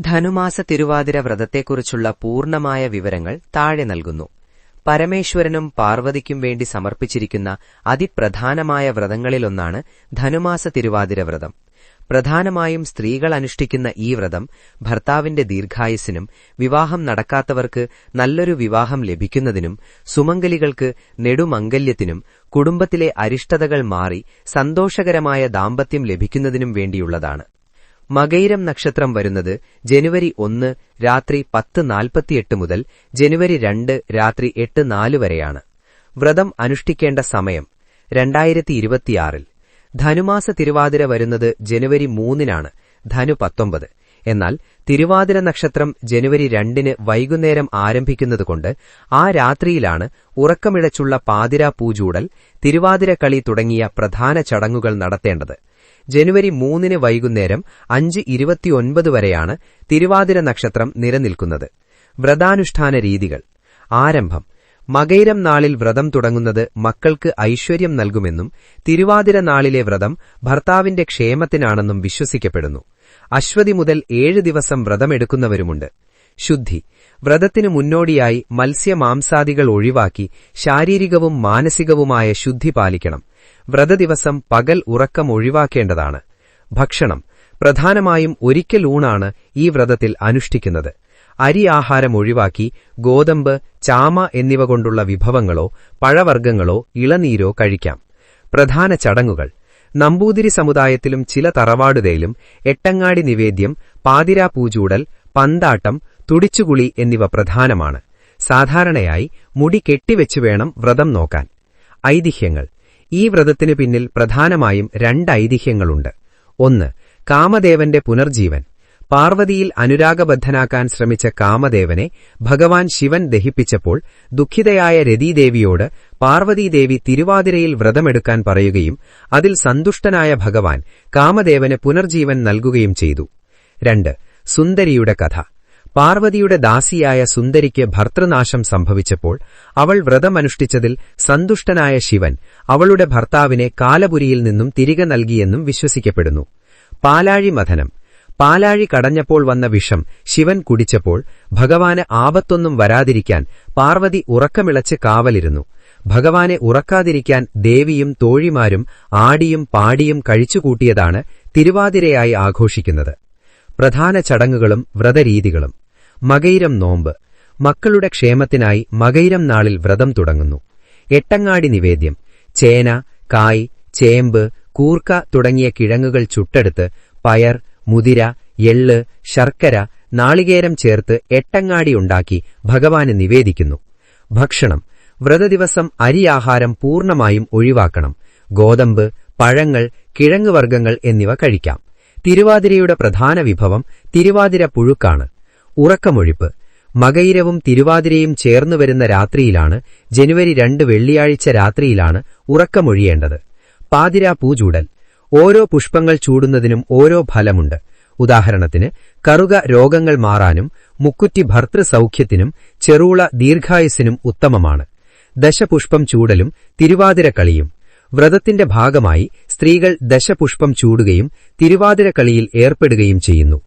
ധനുമാസ തിരുവാതിര വ്രതത്തെക്കുറിച്ചുള്ള പൂർണമായ വിവരങ്ങൾ താഴെ നൽകുന്നു. പരമേശ്വരനും പാർവതിക്കും വേണ്ടി സമർപ്പിച്ചിരിക്കുന്ന അതിപ്രധാനമായ വ്രതങ്ങളിലൊന്നാണ് ധനുമാസ തിരുവാതിര വ്രതം. പ്രധാനമായും സ്ത്രീകൾ അനുഷ്ഠിക്കുന്ന ഈ വ്രതം ഭർത്താവിന്റെ ദീർഘായുസിനും വിവാഹം നടക്കാത്തവർക്ക് നല്ലൊരു വിവാഹം ലഭിക്കുന്നതിനും സുമംഗലികൾക്ക് നെടുമംഗല്യത്തിനും കുടുംബത്തിലെ അരിഷ്ടതകൾ മാറി സന്തോഷകരമായ ദാമ്പത്യം ലഭിക്കുന്നതിനും വേണ്ടിയുള്ളതാണ്. മകയിരം നക്ഷത്രം വരുന്നത് ജനുവരി ഒന്ന് രാത്രി പത്ത് നാൽപ്പത്തിയെട്ട് മുതൽ ജനുവരി രണ്ട് രാത്രി എട്ട് നാല് വരെയാണ്. വ്രതം അനുഷ്ഠിക്കേണ്ട സമയം രണ്ടായിരത്തി ഇരുപത്തിയാറിൽ ധനുമാസ തിരുവാതിര വരുന്നത് ജനുവരി മൂന്നിനാണ് ധനു പത്തൊമ്പത്. എന്നാൽ തിരുവാതിര നക്ഷത്രം ജനുവരി രണ്ടിന് വൈകുന്നേരം ആരംഭിക്കുന്നതുകൊണ്ട് ആ രാത്രിയിലാണ് ഉറക്കമിഴച്ചുള്ള പാതിരാ പൂജൂടൽ തിരുവാതിര കളി തുടങ്ങിയ പ്രധാന ചടങ്ങുകൾ നടത്തേണ്ടത്. ജനുവരി മൂന്നിന് വൈകുന്നേരം അഞ്ച് ഇരുപത്തിയൊൻപത് വരെയാണ് തിരുവാതിര നക്ഷത്രം നിലനിൽക്കുന്നത്. വ്രതാനുഷ്ഠാന രീതികൾ. ആരംഭം. മകൈരം നാളിൽ വ്രതം തുടങ്ങുന്നത് മക്കൾക്ക് ഐശ്വര്യം നൽകുമെന്നും തിരുവാതിര നാളിലെ വ്രതം ഭർത്താവിന്റെ ക്ഷേമത്തിനാണെന്നും വിശ്വസിക്കപ്പെടുന്നു. അശ്വതി മുതൽ ഏഴ് ദിവസം വ്രതമെടുക്കുന്നവരുമുണ്ട്. ശുദ്ധി. വ്രതത്തിനു മുന്നോടിയായി മത്സ്യമാംസാദികൾ ഒഴിവാക്കി ശാരീരികവും മാനസികവുമായ ശുദ്ധി പാലിക്കണം. വ്രതദിവസം പകൽ ഉറക്കം ഒഴിവാക്കേണ്ടതാണ്. ഭക്ഷണം. പ്രധാനമായും ഒരിക്കൽ ഊണാണ് ഈ വ്രതത്തിൽ അനുഷ്ഠിക്കുന്നത്. അരി ആഹാരം ഒഴിവാക്കി ഗോതമ്പ് ചാമ എന്നിവ കൊണ്ടുള്ള വിഭവങ്ങളോ പഴവർഗങ്ങളോ ഇളനീരോ കഴിക്കാം. പ്രധാന ചടങ്ങുകൾ. നമ്പൂതിരി സമുദായത്തിലും ചില തറവാടുതയിലും എട്ടങ്ങാടി നിവേദ്യം പാതിരാ പൂജൂടൽ പന്താട്ടം തുടിച്ചുകുളി എന്നിവ പ്രധാനമാണ്. സാധാരണയായി മുടി കെട്ടിവെച്ചു വേണം വ്രതം നോക്കാൻ. ഐതിഹ്യങ്ങൾ. ഈ വ്രതത്തിനു പിന്നിൽ പ്രധാനമായും രണ്ട് ഐതിഹ്യങ്ങളുണ്ട്. ഒന്ന് കാമദേവന്റെ പുനർജീവൻ. പാർവതിയിൽ അനുരാഗബദ്ധനാക്കാൻ ശ്രമിച്ച കാമദേവനെ ഭഗവാൻ ശിവൻ ദഹിപ്പിച്ചപ്പോൾ ദുഃഖിതയായ രതീദേവിയോട് പാർവതീദേവി തിരുവാതിരയിൽ വ്രതമെടുക്കാൻ പറയുകയും അതിൽ സന്തുഷ്ടനായ ഭഗവാൻ കാമദേവന് പുനർജീവൻ നൽകുകയും ചെയ്തു. രണ്ട് സുന്ദരിയുടെ കഥ. പാർവതിയുടെ ദാസിയായ സുന്ദരിക്ക് ഭർത്തൃനാശം സംഭവിച്ചപ്പോൾ അവൾ വ്രതമനുഷ്ഠിച്ചതിൽ സന്തുഷ്ടനായ ശിവൻ അവളുടെ ഭർത്താവിനെ കാലപുരിയിൽ നിന്നും തിരികെ നൽകിയെന്നും വിശ്വസിക്കപ്പെടുന്നു. പാലാഴി മഥനം. പാലാഴി കടഞ്ഞപ്പോൾ വന്ന വിഷം ശിവൻ കുടിച്ചപ്പോൾ ഭഗവാന് ആപത്തൊന്നും വരാതിരിക്കാൻ പാർവതി ഉറക്കമിളച്ച് കാവലിരുന്നു. ഭഗവാനെ ഉറക്കാതിരിക്കാൻ ദേവിയും തോഴിമാരും ആടിയും പാടിയും കഴിച്ചുകൂട്ടിയതാണ് തിരുവാതിരയായി ആഘോഷിക്കുന്നത്. പ്രധാന ചടങ്ങുകളും വ്രതരീതികളും. മകൈരം നോമ്പ്. മക്കളുടെ ക്ഷേമത്തിനായി മകൈരം നാളിൽ വ്രതം തുടങ്ങുന്നു. എട്ടങ്ങാടി നിവേദ്യം. ചേന കായ് ചേമ്പ് കൂർക്ക തുടങ്ങിയ കിഴങ്ങുകൾ ചുട്ടെടുത്ത് പയർ മുതിര എള്ള് ശർക്കര നാളികേരം ചേർത്ത് എട്ടങ്ങാടി ഉണ്ടാക്കി ഭഗവാന് നിവേദിക്കുന്നു. ഭക്ഷണം. വ്രതദിവസം അരിയാഹാരം പൂർണമായും ഒഴിവാക്കണം. ഗോതമ്പ് പഴങ്ങൾ കിഴങ്ങുവർഗങ്ങൾ എന്നിവ കഴിക്കാം. തിരുവാതിരയുടെ പ്രധാന വിഭവം തിരുവാതിര പുഴുക്കാണ്. ഉറക്കമൊഴിപ്പ്. മകയിരവും തിരുവാതിരയും ചേർന്നു വരുന്ന രാത്രിയിലാണ് ജനുവരി രണ്ട് വെള്ളിയാഴ്ച രാത്രിയിലാണ് ഉറക്കമൊഴിയേണ്ടത്. പാതിരാ പൂചൂടൽ. ഓരോ പുഷ്പങ്ങൾ ചൂടുന്നതിനും ഓരോ ഫലമുണ്ട്. ഉദാഹരണത്തിന് കറുക രോഗങ്ങൾ മാറാനും മുക്കുറ്റി ഭർത്തൃസൗഖ്യത്തിനും ചെറുള ദീർഘായുസിനും ഉത്തമമാണ്. ദശപുഷ്പം ചൂടലും തിരുവാതിരക്കളിയും വ്രതത്തിന്റെ ഭാഗമായി സ്ത്രീകൾ ദശപുഷ്പം ചൂടുകയും തിരുവാതിരക്കളിയിൽ ഏർപ്പെടുകയും ചെയ്യുന്നു.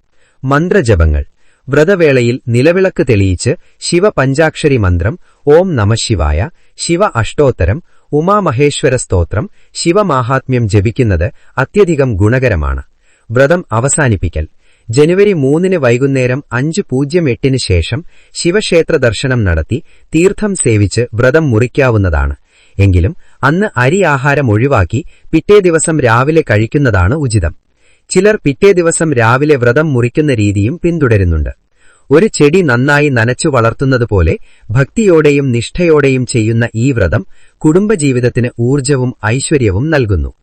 മന്ത്രജപങ്ങൾ. വ്രതവേളയിൽ നിലവിളക്ക് തെളിയിച്ച് ശിവ പഞ്ചാക്ഷരി മന്ത്രം ഓം നമശിവായ ശിവ അഷ്ടോത്തരം ഉമാമഹേശ്വര സ്തോത്രം ശിവമാഹാത്മ്യം ജപിക്കുന്നത് അത്യധികം ഗുണകരമാണ്. വ്രതം അവസാനിപ്പിക്കൽ. ജനുവരി മൂന്നിന് വൈകുന്നേരം അഞ്ച് പൂജ്യം എട്ടിന് ശേഷം ശിവക്ഷേത്ര ദർശനം നടത്തി തീർത്ഥം സേവിച്ച് വ്രതം മുറിക്കാവുന്നതാണ്. എങ്കിലും അന്ന് അരി ആഹാരം ഒഴിവാക്കി പിറ്റേ ദിവസം രാവിലെ കഴിക്കുന്നതാണ് ഉചിതം. ചിലർ പിറ്റേ ദിവസം രാവിലെ വ്രതം മുറിക്കുന്ന രീതിയും പിന്തുടരുന്നുണ്ട്. ഒരു ചെടി നന്നായി നനച്ചു വളർത്തുന്നതുപോലെ ഭക്തിയോടെയും നിഷ്ഠയോടെയും ചെയ്യുന്ന ഈ വ്രതം കുടുംബജീവിതത്തിന് ഊർജവും ഐശ്വര്യവും നൽകുന്നു.